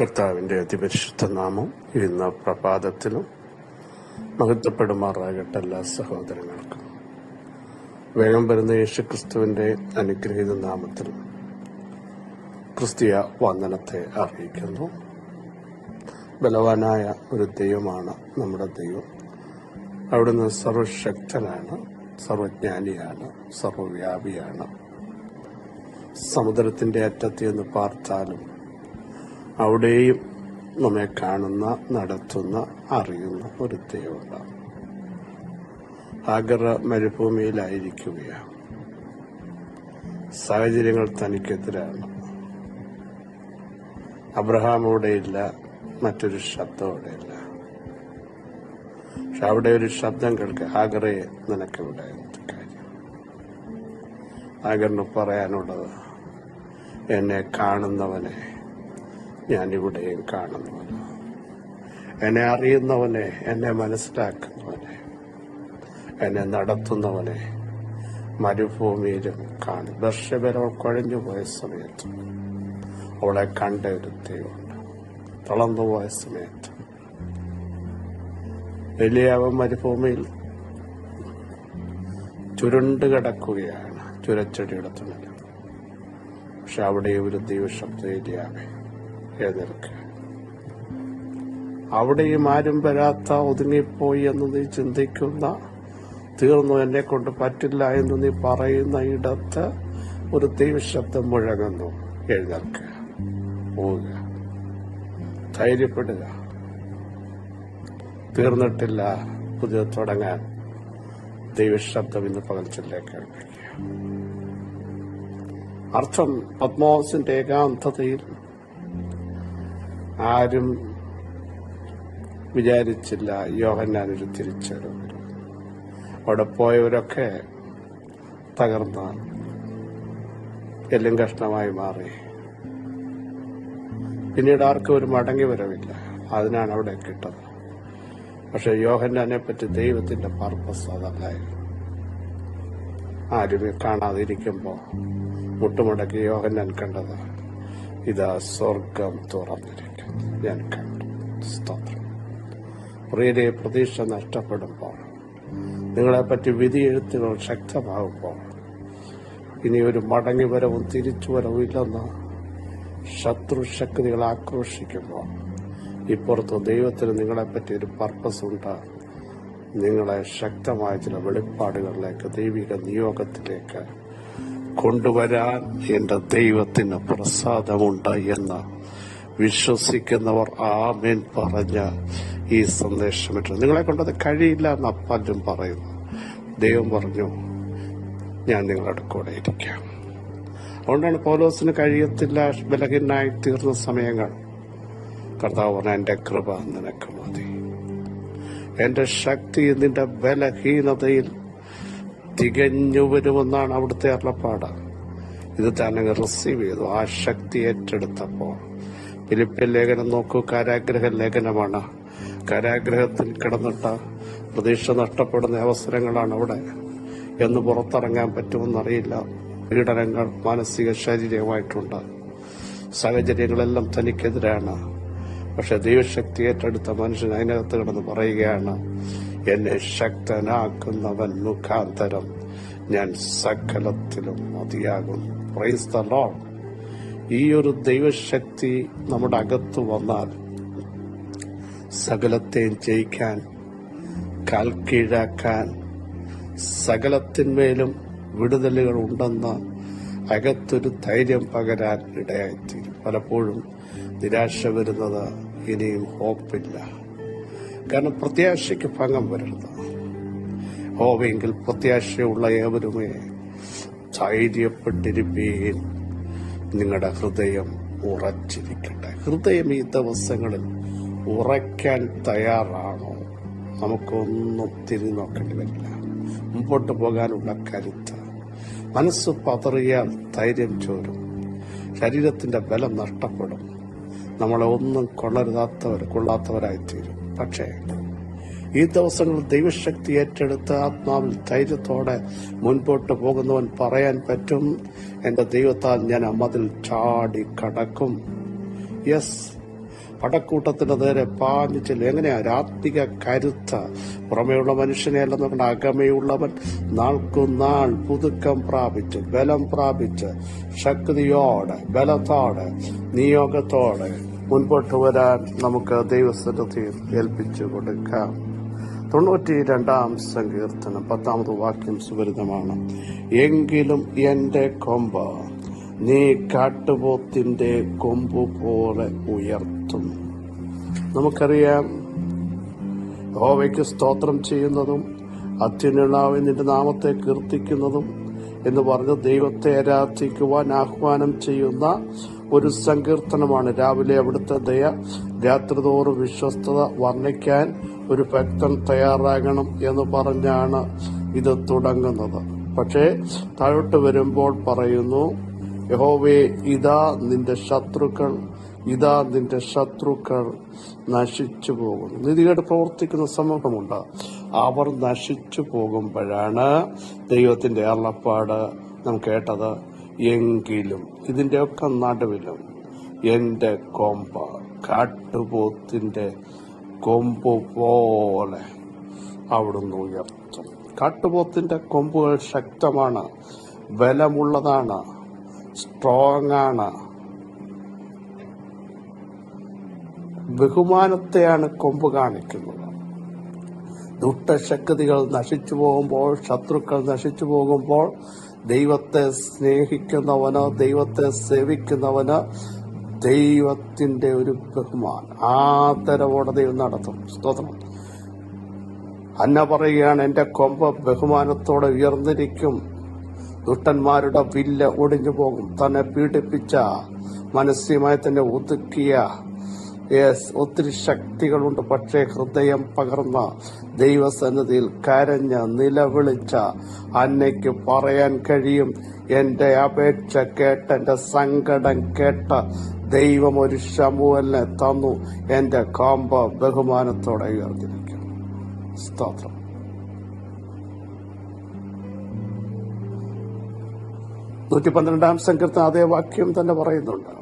കർത്താവിന്റെ അതിപരിശുദ്ധ നാമം ഇന്ന് പ്രഭാതത്തിലും മഹത്വപ്പെടുമാറാകട്ടെ എല്ലാ സഹോദരങ്ങൾക്കും. വേഗം വരുന്ന യേശു ക്രിസ്തുവിന്റെ അനുഗ്രഹീത നാമത്തിൽ ക്രിസ്തീയ വന്ദനത്തെ അറിയിക്കുന്നു. ബലവാനായ ഒരു ദൈവമാണ് നമ്മുടെ ദൈവം. അവിടുന്ന് സർവശക്തനാണ് സർവജ്ഞാനിയാണ് സർവവ്യാപിയാണ്. സമുദ്രത്തിന്റെ അറ്റത്ത് നിന്ന് പാർത്താലും അവിടെയും നമ്മെ കാണുന്ന നടത്തുന്ന അറിയുന്ന ഒരു ദൈവമുണ്ട്. ആഗ്ര മരുഭൂമിയിലായിരിക്കുകയാണ്. സാഹചര്യങ്ങൾ തനിക്കെതിരാണ്. അബ്രഹാമോടെയില്ല മറ്റൊരു ശബ്ദമോടെ ഇല്ല. പക്ഷെ അവിടെ ഒരു ശബ്ദം കേൾക്കുക ആഗ്രയെ നിനക്കിവിടെ കാര്യം? ആഗറിന് പറയാനുള്ളത് എന്നെ കാണുന്നവനെ ഞാനിവിടെയും കാണുന്നവന് എന്നെ അറിയുന്നവനെ എന്നെ മനസ്സിലാക്കുന്നവനെ എന്നെ നടത്തുന്നവനെ മരുഭൂമിയിലും കാണും ദർശകരോ കുഴഞ്ഞു പോയ സമയത്ത് അവളെ കണ്ട ഒരു ദൈവമുണ്ട് തളർന്നു പോയ സമയത്ത്. വലിയാവ് മരുഭൂമിയിൽ ചുരുണ്ട് കിടക്കുകയാണ്. ചുരച്ചെടിയുടെ തുണൽ പക്ഷെ അവിടെ ഒരു ദൈവശബ്ദ ഏലിയാവേ എതിർക്കുക അവിടെയും ആരും വരാത്ത ഒതുങ്ങിപ്പോയി എന്ന് നീ ചിന്തിക്കുന്ന തീർന്നു എന്നെ കൊണ്ട് പറ്റില്ല എന്ന് നീ പറയുന്ന ഇടത്ത് ഒരു ദൈവശബ്ദം മുഴങ്ങുന്നു. എഴുന്നേൽക്കുക പോവുക. ധൈര്യപ്പെടുക. തീർന്നിട്ടില്ല. പുതിയ തുടങ്ങാൻ. ദൈവശബ്ദം ഇന്ന് പകൽച്ചിലേക്ക് കേൾപ്പിക്കുക അർത്ഥം പത്മോസിന്റെ ഏകാന്തതയിൽ ആരും വിചാരിച്ചില്ല യോഹന്നാനൊരു തിരിച്ചറിവ് അവിടെ പോയവരൊക്കെ തകർന്ന എല്ലാം കഷ്ണമായി മാറി. പിന്നീട് ആർക്കും ഒരു മടങ്ങി വരവില്ല. അതിനാണ് അവിടെ കിട്ടത്. പക്ഷെ യോഹന്നാനെ പറ്റി ദൈവത്തിന്റെ പർപ്പസ് അതല്ലായിരുന്നു. ആരും കാണാതിരിക്കുമ്പോ മുട്ടുമുടക്കി യോഹന്നാൻ കണ്ടത് ഇതാ സ്വർഗം തുറന്നിരിക്കുന്നു. ഞാൻ കണ്ടു സ്തോത്രം. പ്രിയരെ പ്രതീക്ഷ നഷ്ടപ്പെടുമ്പോൾ നിങ്ങളെപ്പറ്റി വിധി എഴുത്തുകൾ ശക്തമാകുമ്പോൾ ഇനി ഒരു മടങ്ങി വരവും തിരിച്ചു വരവും ഇല്ലെന്ന് ശത്രു ശക്തികൾ ആക്രോശിക്കുമ്പോൾ ഇപ്പുറത്ത് ദൈവത്തിന് നിങ്ങളെപ്പറ്റി ഒരു പർപ്പസ് ഉണ്ട് നിങ്ങളെ ശക്തമായ ചില വെളിപ്പാടുകളിലേക്ക് ദൈവിക നിയോഗത്തിലേക്ക് കൊണ്ടുവരാൻ എന്റെ ദൈവത്തിന് പ്രസാദമുണ്ട് എന്ന് വിശ്വസിക്കുന്നവർ ആമേൻ പറഞ്ഞ ഈ സന്ദേശമിട്ടു നിങ്ങളെ കൊണ്ടത് കഴിയില്ല എന്ന് പലരും പറയുന്നു. ദൈവം പറഞ്ഞു ഞാൻ നിങ്ങളുടെ കൂടെ ഇരിക്കാം. അതുകൊണ്ടാണ് പൗലോസിന് കഴിയത്തില്ല ബലഹീനായി തീർന്ന സമയങ്ങൾ. കർത്താവ് പറഞ്ഞ എന്റെ കൃപ നിനക്ക് മതി. എന്റെ ശക്തി നിന്റെ ബലഹീനതയിൽ തികഞ്ഞു വരുമെന്നാണ് അവിടുത്തെ അറപ്പാട് ഇത് തന്നെ റിസീവ് ചെയ്തു. ആ ശക്തി ഏറ്റെടുത്തപ്പോൾ ഫിലിപ്പിയൻ ലേഖനം നോക്കൂ കാരാഗ്രഹ ലേഖനമാണ്. കാരാഗ്രഹത്തിൽ കിടന്നിട്ട പ്രതീക്ഷ നഷ്ടപ്പെടുന്ന അവസരങ്ങളാണ് അവിടെ. എന്ന് പുറത്തിറങ്ങാൻ പറ്റുമെന്നറിയില്ല. പീഡനങ്ങൾ മാനസിക ശാരീരികമായിട്ടുണ്ട്. സാഹചര്യങ്ങളെല്ലാം തനിക്കെതിരാണ്. പക്ഷെ ദൈവശക്തി ഏറ്റെടുത്ത മനുഷ്യൻ അതിനകത്ത് കിടന്ന് പറയുകയാണ് എന്നെ ശക്തനാക്കുന്നവൻ മുഖാന്തരം ഞാൻ സകലത്തിലും മതിയാകും. ഈ ഒരു ദൈവശക്തി നമ്മുടെ അകത്ത് വന്നാൽ സകലത്തെയും ജയിക്കാൻ കാൽ കീഴാക്കാൻ സകലത്തിന്മേലും വിടുതലുകൾ ഉണ്ടെന്ന് അകത്തൊരു ധൈര്യം പകരാൻ ഇടയായിത്തീരും. പലപ്പോഴും നിരാശ വരുന്നത് ഇനിയും ഹോപ്പില്ല. കാരണം പ്രത്യാശയ്ക്ക് ഭംഗം വരരുത്. ഹോവെങ്കിൽ പ്രത്യാശയുള്ള ഏവരുമേ ധൈര്യപ്പെട്ടിരിപ്പീൻ. നിങ്ങളുടെ ഹൃദയം ഉറച്ചിരിക്കട്ടെ. ഹൃദയം ഈ ദിവസങ്ങളിൽ ഉറയ്ക്കാൻ തയ്യാറാണോ? നമുക്കൊന്നും തിരി നോക്കേണ്ടി വരില്ല. മുമ്പോട്ട് പോകാനുള്ള കരുത്ത്. മനസ്സ് പതറിയാൽ ധൈര്യം ചോരും. ശരീരത്തിന്റെ ബലം നഷ്ടപ്പെടും. നമ്മളെ ഒന്നും കൊള്ളരുതാത്തവർ കൊള്ളാത്തവരായിത്തീരും. പക്ഷേ ഈ ദിവസങ്ങൾ ദൈവശക്തി ഏറ്റെടുത്ത് ആത്മാവിൽ ധൈര്യത്തോടെ മുൻപോട്ട് പോകുന്നവൻ പറയാൻ പറ്റും. എന്റെ ദൈവത്താൽ ഞാൻ അമ്മതിൽ മതിൽ ചാടി കടക്കും യെസ് പടക്കൂട്ടത്തിന്റെ നേരെ പാഞ്ഞു ചെല്ലും. എങ്ങനെയാ? രാത്രിക കരുത്ത. പുറമെയുള്ള മനുഷ്യനെ അല്ല നോക്കണ്ട അകമയുള്ളവൻ നാൾക്കുനാൾ പുതുക്കം പ്രാപിച്ച് ബലം പ്രാപിച്ച് ശക്തിയോടെ ബലത്തോടെ നിയോഗത്തോടെ മുൻപോട്ട് വരാൻ നമുക്ക് ദൈവസന്നിധിയിൽ ഏൽപ്പിച്ചു കൊടുക്കാം. തൊണ്ണൂറ്റി രണ്ടാം സങ്കീർത്തനം പത്താമത് വാക്യം സുപരിതമാണ്. എങ്കിലും എന്റെ കൊമ്പ് നീ കാട്ടുപോത്തിന്റെ കൊമ്പ് പോലെ ഉയർത്തും. നമുക്കറിയാം യഹോവയ്ക്ക് സ്തോത്രം ചെയ്യുന്നതും അത്യുന്നളാവ് നിന്റെ നാമത്തെ കീർത്തിക്കുന്നതും എന്ന് പറഞ്ഞ് ദൈവത്തെ ആരാധിക്കുവാൻ ആഹ്വാനം ചെയ്യുന്ന ഒരു സങ്കീർത്തനമാണ്. രാവിലെ അവിടുത്തെ ദയ രാത്രിതോറും വിശ്വസ്തത വർണിക്കാൻ ഒരു ഭക്തൻ തയ്യാറാകണം എന്ന് പറഞ്ഞാണ് ഇത് തുടങ്ങുന്നത്. പക്ഷേ താഴോട്ട് വരുമ്പോൾ പറയുന്നു യഹോവേ ഇതാ നിന്റെ ശത്രുക്കൾ ഇതാ നിന്റെ ശത്രുക്കൾ നശിച്ചു പോകുന്നു. നീതികേട് പ്രവർത്തിക്കുന്ന സമൂഹമുണ്ട്. അവർ നശിച്ചു പോകുമ്പോഴാണ് ദൈവത്തിന്റെ അള്ളപ്പാട് നാം കേട്ടത്. എങ്കിലും ഇതിന്റെയൊക്കെ നടുവിലും എന്റെ കോമ്പ കാട്ടുപോത്തിന്റെ കൊമ്പ് പോലെ അവിടുന്ന് ഉയർത്തും. കാട്ടുപോത്തിന്റെ കൊമ്പുകൾ ശക്തമാണ് ബലമുള്ളതാണ് സ്ട്രോങ് ആണ്. ബഹുമാനത്തെയാണ് കൊമ്പ് കാണിക്കുന്നത്. ദുഷ്ടശക്തികൾ നശിച്ചു പോകുമ്പോൾ ശത്രുക്കൾ നശിച്ചു പോകുമ്പോൾ ദൈവത്തെ സ്നേഹിക്കുന്നവന് ദൈവത്തെ സേവിക്കുന്നവന് ദൈവത്തിന്റെ ഒരു ബഹുമാനം. ആദരവോടെ ദൈവം നടത്തും. സ്തോത്രം. അന്ന പറയുകയാണ് എന്റെ കൊമ്പ് ബഹുമാനത്തോടെ ഉയർന്നിരിക്കും. ദുഷ്ടന്മാരുടെ വില്ല് ഒടിഞ്ഞു പോകും തന്നെ പീഡിപ്പിച്ച മനസ്സിയുമായി തന്നെ ഒതുക്കിയ ഒത്തിരി ശക്തികളുണ്ട്. പക്ഷേ ഹൃദയം പകർന്ന ദൈവസന്നിധിയിൽ കരഞ്ഞ നിലവിളിച്ച അന്നയ്ക്ക് പറയാൻ കഴിയും. എന്റെ അപേക്ഷ കേട്ട എന്റെ സങ്കടം കേട്ട് ദൈവം ഒരു ശമുവലിനെ തന്നു. എന്റെ കാമ്പ ബഹുമാനത്തോടെ ഉയർത്തിരിക്കുന്നു. സ്തോത്രം. നൂറ്റി പന്ത്രണ്ടാം സംഘത്ത് അതേ വാക്യം തന്നെ പറയുന്നുണ്ട്.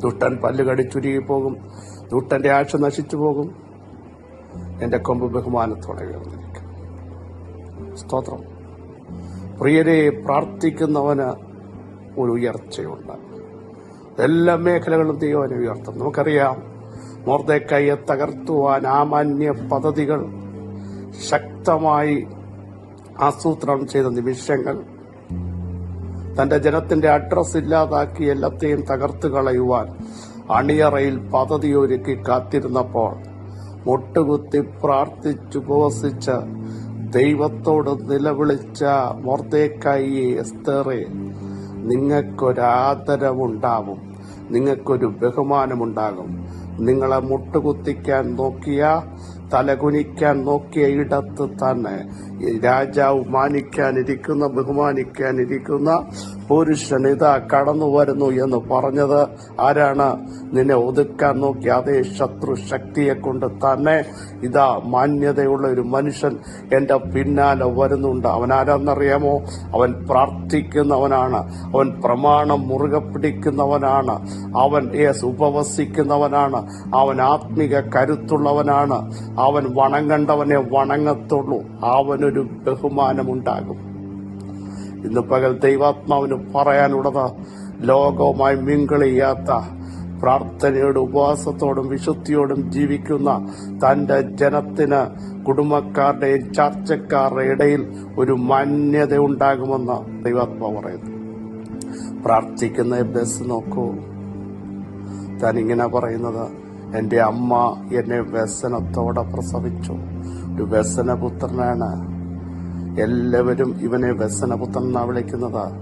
ദുട്ടൻ പല്ല് കടിച്ചുരുകി പോകും. ദുട്ടന്റെ ആഴ്ച നശിച്ചു പോകും. എന്റെ കൊമ്പ് ബഹുമാനത്തോടെ ഉയർന്നിരിക്കും സ്തോത്രം. പ്രിയരെ പ്രാർത്ഥിക്കുന്നവന് ഒരു ഉയർച്ചയുണ്ട്. എല്ലാ മേഖലകളും ദൈവനെ ഉയർത്തും. നമുക്കറിയാം മോർദക്കയെ തകർത്തുവാൻ ആമാന്യ പദ്ധതികൾ ശക്തമായി ആസൂത്രണം ചെയ്ത നിമിഷങ്ങൾ തന്റെ ജനത്തിന്റെ അഡ്രസ് ഇല്ലാതാക്കി എല്ലാത്തെയും തകർത്തു കളയുവാൻ അണിയറയിൽ പദ്ധതിയൊരുക്കി കാത്തിരുന്നപ്പോൾ മുട്ടുകുത്തി പ്രാർത്ഥിച്ചു ഉപവസിച്ച ദൈവത്തോട് നിലവിളിച്ച മൊർദേക്കായി എസ്തേറെ നിങ്ങൾക്കൊരാദരവുണ്ടാവും. നിങ്ങൾക്കൊരു ബഹുമാനമുണ്ടാകും. നിങ്ങളെ മുട്ടുകുത്തിക്കാൻ നോക്കിയ തലകുനിക്കാൻ നോക്കിയ ഇടത്ത് തന്നെ രാജാവ് മാനിക്കാനിരിക്കുന്ന ബഹുമാനിക്കാനിരിക്കുന്ന പുരുഷൻ ഇതാ കടന്നു വരുന്നു എന്ന് പറഞ്ഞത് ആരാണ്? നിന്നെ ഒതുക്കാൻ നോക്കി അതേ ശത്രു ശക്തിയെ കൊണ്ട് തന്നെ ഇതാ മാന്യതയുള്ള ഒരു മനുഷ്യൻ എന്റെ പിന്നാലെ വരുന്നുണ്ട്. അവൻ ആരാന്നറിയാമോ? അവൻ പ്രാർത്ഥിക്കുന്നവനാണ്. അവൻ പ്രമാണം മുറുകെ പിടിക്കുന്നവനാണ്. അവൻ യേസ് ഉപവസിക്കുന്നവനാണ്. അവൻ ആത്മിക കരുത്തുള്ളവനാണ്. അവൻ വണങ്ങണ്ടവനെ വണങ്ങത്തുള്ളൂ. അവനൊരു ബഹുമാനമുണ്ടാകും. ഇന്ന് പകൽ ദൈവാത്മാവിന് പറയാനുള്ളത് ലോകവുമായി മിങ്കിൾ ചെയ്യാത്ത പ്രാർത്ഥനയോടും ഉപവാസത്തോടും വിശുദ്ധിയോടും ജീവിക്കുന്ന തന്റെ ജനത്തിന് കുടുംബക്കാരുടെയും ചർച്ചക്കാരുടെ ഇടയിൽ ഒരു മാന്യത ഉണ്ടാകുമെന്ന് ദൈവാത്മാവ് പറയുന്നു. പ്രാർത്ഥിക്കുന്ന ബസ് നോക്കൂ. താൻ ഇങ്ങനെ പറയുന്നത് എന്റെ അമ്മ എന്നെ വ്യസനത്തോടെ പ്രസവിച്ചു. ഒരു വ്യസനപുത്രനാണ്. എല്ലാവരും ഇവനെ വ്യസനപുത്രൻ എന്നാണ് വിളിക്കുന്നത്.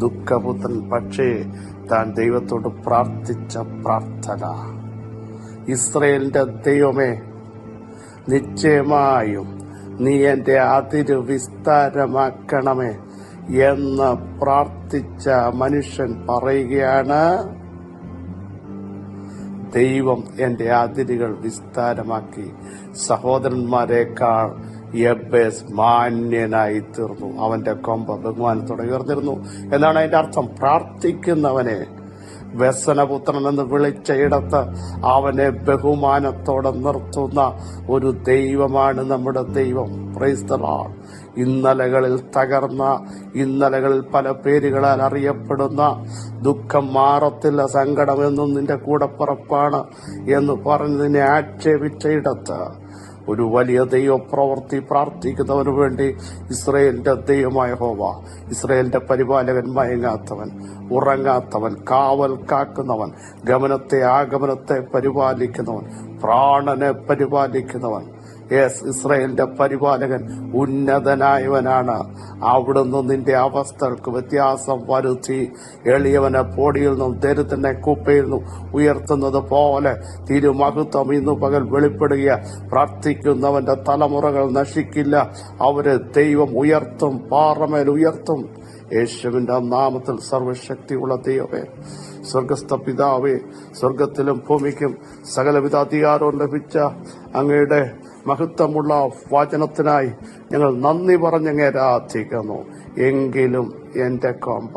ദുഃഖപുത്രൻ പക്ഷേ താൻ ദൈവത്തോട് പ്രാർത്ഥിച്ച പ്രാർത്ഥന. ഇസ്രയേലിന്റെ ദൈവമേ നിശ്ചയമായും നീ എന്റെ അതിര് വിസ്താരമാക്കണമേ എന്ന് പ്രാർത്ഥിച്ച മനുഷ്യൻ പറയുകയാണ്. ദൈവം എന്റെ അതിരുകൾ വിസ്താരമാക്കി. സഹോദരന്മാരെക്കാൾ യബേസ് മാന്യനായി തീർന്നു. അവന്റെ കൊമ്പ് ബഹുമാനത്തോടെ ഉയർന്നിരുന്നു. എന്നാണ് അതിന്റെ അർത്ഥം. പ്രാർത്ഥിക്കുന്നവനെ വ്യസനപുത്രൻ എന്ന് വിളിച്ച ഇടത്ത് അവനെ ബഹുമാനത്തോടെ നിർത്തുന്ന ഒരു ദൈവമാണ് നമ്മുടെ ദൈവം. ക്രൈസ്തവാൾ ഇന്നലകളിൽ തകർന്ന ഇന്നലകളിൽ പല പേരുകളാൽ അറിയപ്പെടുന്ന ദുഃഖം മാറത്തില്ല സങ്കടമെന്നും നിന്റെ കൂടപ്പിറപ്പാണ് എന്ന് പറഞ്ഞ് നിന്നെ ആക്ഷേപിച്ച ഇടത്ത് ഒരു വലിയ ദൈവപ്രവൃത്തി പ്രാർത്ഥിക്കുന്നവന് വേണ്ടി ഇസ്രയേലിന്റെ ദൈവമായ ഹോവ ഇസ്രയേലിന്റെ പരിപാലകൻ മയങ്ങാത്തവൻ ഉറങ്ങാത്തവൻ കാവൽ കാക്കുന്നവൻ ഗമനത്തെ ആഗമനത്തെ പരിപാലിക്കുന്നവൻ പ്രാണനെ പരിപാലിക്കുന്നവൻ യെസ് ഇസ്രയേലിന്റെ പരിപാലകൻ ഉന്നതനായവനാണ്. അവിടുന്ന് നിന്റെ അവസ്ഥകൾക്ക് വ്യത്യാസം വരുത്തി. എളിയവനെ പൊടിയിൽ നിന്നും ദരിദ്രനെ കുപ്പയിൽ നിന്നും ഉയർത്തുന്നത് പോലെ തിരുമഹത്വം ഇന്നു പകൽ വെളിപ്പെടുക പ്രാർത്ഥിക്കുന്നവന്റെ തലമുറകൾ നശിക്കില്ല. അവരെ ദൈവം ഉയർത്തും പാറമേൽ ഉയർത്തും. യേശുവിന്റെ നാമത്തിൽ സർവശക്തിയുള്ള ദൈവമേ സ്വർഗസ്ഥ പിതാവേ സ്വർഗത്തിലും ഭൂമിക്കും സകലവിധ അധികാരവും ലഭിച്ച അങ്ങയുടെ മഹത്വമുള്ള വചനത്തിനായി ഞങ്ങൾ നന്ദി പറഞ്ഞങ്ങേ രാധിക്കുന്നു. എങ്കിലും എന്റെ കൊമ്പ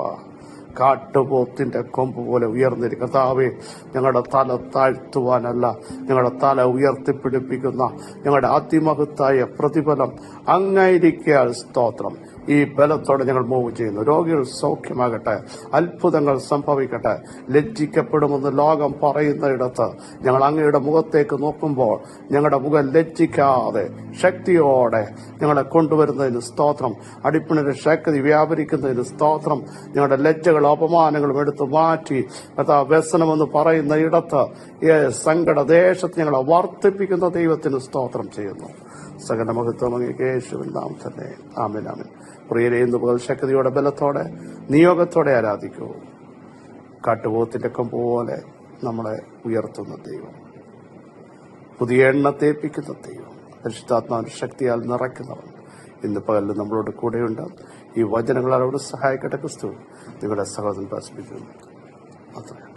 കാട്ടുപോത്തിന്റെ കൊമ്പ് പോലെ ഉയർന്നിരിക്കും താവെ ഞങ്ങളുടെ തല താഴ്ത്തുവാനല്ല ഞങ്ങളുടെ തല ഉയർത്തിപ്പിടിപ്പിക്കുന്ന ഞങ്ങളുടെ അതിമഹത്തായ പ്രതിഫലം അങ്ങായിരിക്കാൽ സ്തോത്രം. ഈ ബലത്തോടെ ഞങ്ങൾ മൂവ് ചെയ്യുന്നു. രോഗികൾ സൗഖ്യമാകട്ടെ അത്ഭുതങ്ങൾ സംഭവിക്കട്ടെ ലജ്ജിക്കപ്പെടുമെന്ന് ലോകം പറയുന്നയിടത്ത് ഞങ്ങൾ അങ്ങയുടെ മുഖത്തേക്ക് നോക്കുമ്പോൾ ഞങ്ങളുടെ മുഖം ലജ്ജിക്കാതെ ശക്തിയോടെ ഞങ്ങളെ കൊണ്ടുവരുന്നതിന് സ്തോത്രം അടിപ്പിണരുടെ ശക്തി വ്യാപരിക്കുന്നതിന് സ്തോത്രം ഞങ്ങളുടെ ലജ്ജകളും അപമാനങ്ങളും എടുത്തു മാറ്റി അതാ വ്യസനമെന്ന് പറയുന്ന ഇടത്ത് സങ്കട ദേശത്ത് ഞങ്ങളെ വർദ്ധിപ്പിക്കുന്ന ദൈവത്തിന് സ്തോത്രം ചെയ്യുന്നു. സകല മഹത്വം അങ്ങേക്ക് നാം തന്നെ. ആമേൻ. പ്രിയരെ ഇന്ന് മുതൽ ശക്തിയോടെ ബലത്തോടെ നിയോഗത്തോടെ ആരാധിക്കൂ. കാട്ടുപോത്തിന്റെ പോലെ നമ്മളെ ഉയർത്തുന്ന ദൈവം. പുതിയ എണ്ണ തേപ്പിക്കുന്ന ദൈവം. പരിശുദ്ധാത്മാവിന്റെ ശക്തിയാൽ നിറയ്ക്കുന്നവൻ. ഇന്ന് പകലിൽ നമ്മളോട് കൂടെയുണ്ട്. ഈ വചനങ്ങൾ സഹായിക്കട്ടെ ക്രിസ്തു. നിങ്ങളുടെ സഹോദരൻ പ്രസിപ്പിക്കുന്നു അത്രേ.